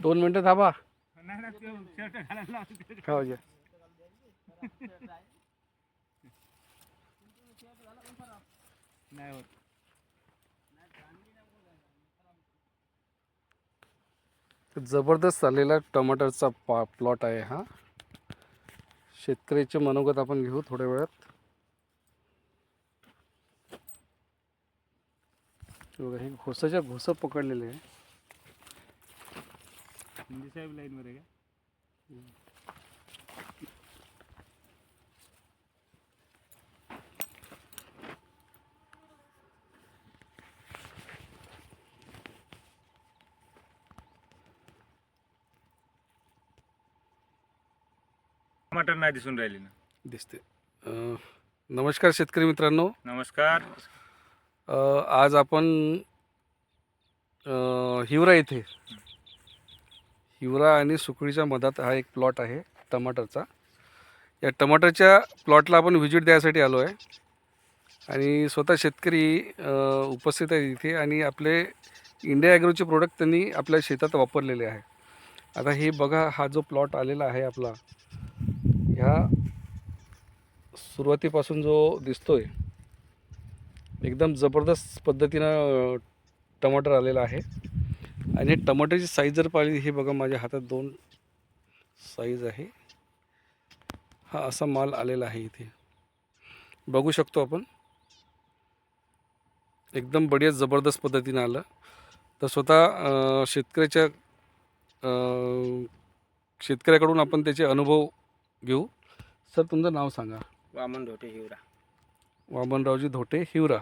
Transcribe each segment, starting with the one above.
दोन मिनिटं थांबा. हो जे नाही होत. जबरदस्त चाललेला टमाटरचा पा प्लॉट आहे हा. शेतकऱ्याचे मनोगत आपण घेऊ थोड्या वेळात. बघा, हे घोसाच्या घोसं पकडलेले आहे. शिंदे साहेब लाईन वर आहे का? टमाटर नाही दिसून राहिली ना. दिसते अं, नमस्कार शेतकरी मित्रांनो. नमस्कार. आज आपण हिवरा येथे हिवरा आणि सुकळीच्या मधात हा एक प्लॉट आहे टमाटरचा. या टमाटरच्या प्लॉटला आपण व्हिजिट द्यायसाठी आलो आहे आणि स्वतः शेतकरी उपस्थित आहे इथे आणि आपले इंडिया ॲग्रोचे प्रोडक्ट त्यांनी आपल्या शेतात वापरलेले आहे. आता हे बघा हा जो प्लॉट आलेला आहे आपला ह्या सुरुवातीपासून जो दिसतोय एकदम जबरदस्त पद्धतीनं टमाटर आलेलं आहे. आणि टमाटरची साईज जर पाहिली हे बघा माझ्या हातात दोन साईज आहे. हा असा माल आलेला आहे इथे. बघू शकतो आपण. एकदम बढिया जबरदस्त पद्धतीनं आलं. तर स्वतः शेतकऱ्याच्या शेतकऱ्याकडून आपण त्याचे अनुभव घेऊ. सर तुमचं नाव सांगा. वामन ढोटे हिवरा. वामनरावजी धोटे हिवरा.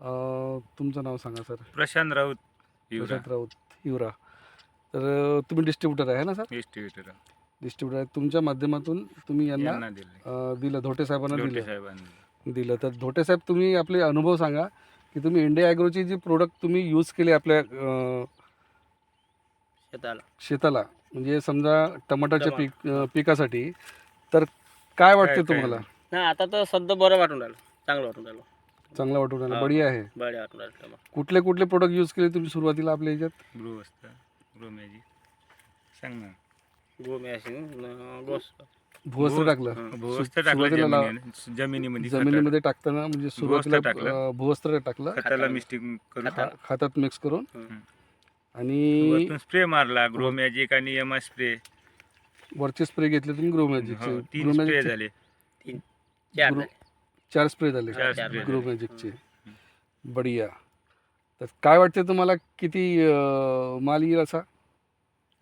अ, तुमचं नाव सांगा सर. प्रशांत राऊत प्रशांत राऊत हिवरा तर तुम्ही डिस्ट्रीब्युटर आहे ना सर? डिस्ट्रीब्युटर डिस्ट्रीब्युटर आहे. तुमच्या माध्यमातून तुम्ही यांना यांना दिले अ, दिलं धोटे साहेबांना दिलं. साहेबांनी दिलं. तर धोटे साहेब तुम्ही आपले अनुभव सांगा की तुम्ही इंडिया ॲग्रोची जी प्रोडक्ट तुम्ही यूज केले आपल्या अ, शेताला. शेताला म्हणजे समजा टमाटरच्या टमाटर. पीक अ, पिकासाठी तर काय वाटते काय- तुम्हाला? नाही आता तर सध्या बरं वाटून राहिलं. चांगलं वाटून राहिलं. चांगलं वाटून राहिलं. हा. बढिया आहे. वाटून राहिलं. कुठले कुठले प्रोडक्ट यूज केले तुम्ही सुरुवातीला आपल्या ह्याच्यात? गृह असतं मॅजिक सांग ना. गोमॅसिन, न गोस भुवस्त्र भुव- टाकलं. टाकलं सुरुवातीला लाव- जमिनी- जमिनीमध्ये जमिनीमध्ये टाकताना म्हणजे सुरुवातीला टाकलं. अ, भुवस्त्र टाकलं. खताला- मिस्टेक करून. खा- खातात मिक्स करून. आणि वरतून स्प्रे मारला ग्रो मॅजिक आणि एम स्प्रे वरचे स्प्रे घेतले तुम्ही ग्रो मॅजिकचे हो, तीन ग्रो स्प्रे मॅजिकचे झाले. चार ग्रो- झाले. चार स्प्रे झाले. चार ग्रो झाले. मॅजिकचे बढिया. तर काय वाटते तुम्हाला? किती अ, माल येईल असा?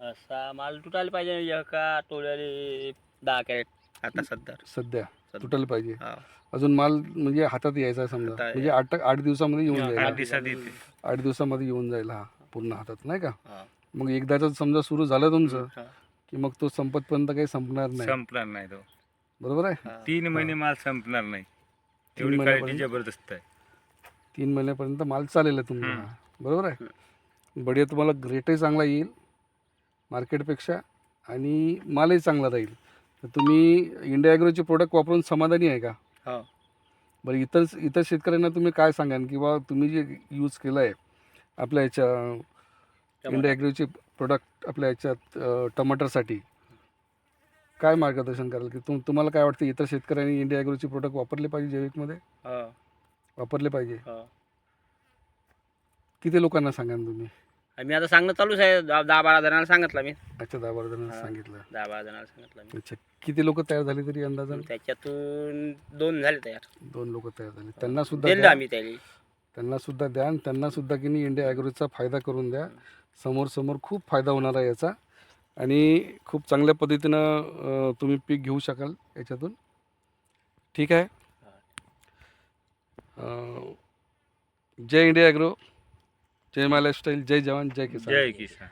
असा माल तुटायला पाहिजे एका तोड्याले दहा कॅरेट. आता सध्या. सध्या. तुटायला पाहिजे. हा. अजून माल म्हणजे हातात यायचा समजा. म्हणजे आठ आठ दिवसामध्ये येऊन जाईल. आठ हा. दिवसात येते. आठ दिवसामध्ये येऊन जाईल हा पूर्ण हातात नाही का? हा. मग एकदाच समजा सुरू झालं तुमचं हा. की मग तो संपतपर्यंत काही संपणार नाही? संपणार नाही तो. बरोबर आहे. तीन महिने माल संपणार नाही. क्वालिटी? जबरदस्त आहे. तीन महिन्यापर्यंत माल चालेल आहे तुमचा हम्म. बरोबर आहे? बढिया तुम्हाला रेटही चांगला येईल मार्केटपेक्षा आणि मालही चांगला राहील. तर तुम्ही इंडिया ॲग्रोचे प्रोडक्ट वापरून समाधानी आहे का? हो. बरं इतर इतर शेतकऱ्यांना तुम्ही काय सांगाल? किंवा तुम्ही जे यूज केलं आहे आपल्या याच्या इंडिया ॲग्रोचे प्रोडक्ट आपल्या याच्यात अ, टमाटरसाठी काय मार्गदर्शन कराल? की तुम तुम्हाला काय वाटतं इतर शेतकऱ्यांनी इंडिया ॲग्रोचे प्रोडक्ट वापरले पाहिजे जैविकमध्ये? हा. वापरले पाहिजे? हा. किती लोकांना सांगाल तुम्ही? मी आता सांगणं चालूच आहे. दहा दहा बारा जणांना सांगितलं मी. अच्छा दहा बारा जणांना. सांगितलं. दहा बारा जणांना सांगितलं मी. अच्छा किती लोक तयार झाले तरी अंदाजान? त्याच्यातून दोन झाले तयार. दोन लोक तयार झाले. त्यांना सुद्धा दिलं द्या. आम्ही त्याला त्यांना सुद्धा द्या आणि त्यांना सुद्धा की नाही इंडिया ॲग्रोचा फायदा करून द्या. समोर समोर खूप फायदा होणार आहे याचा. आणि खूप चांगल्या पद्धतीनं तुम्ही पीक घेऊ शकाल याच्यातून. ठीक आहे? जय इंडिया ॲग्रो जय माय लाईफस्टाईल जय जवान. जय किसान. जय किसान.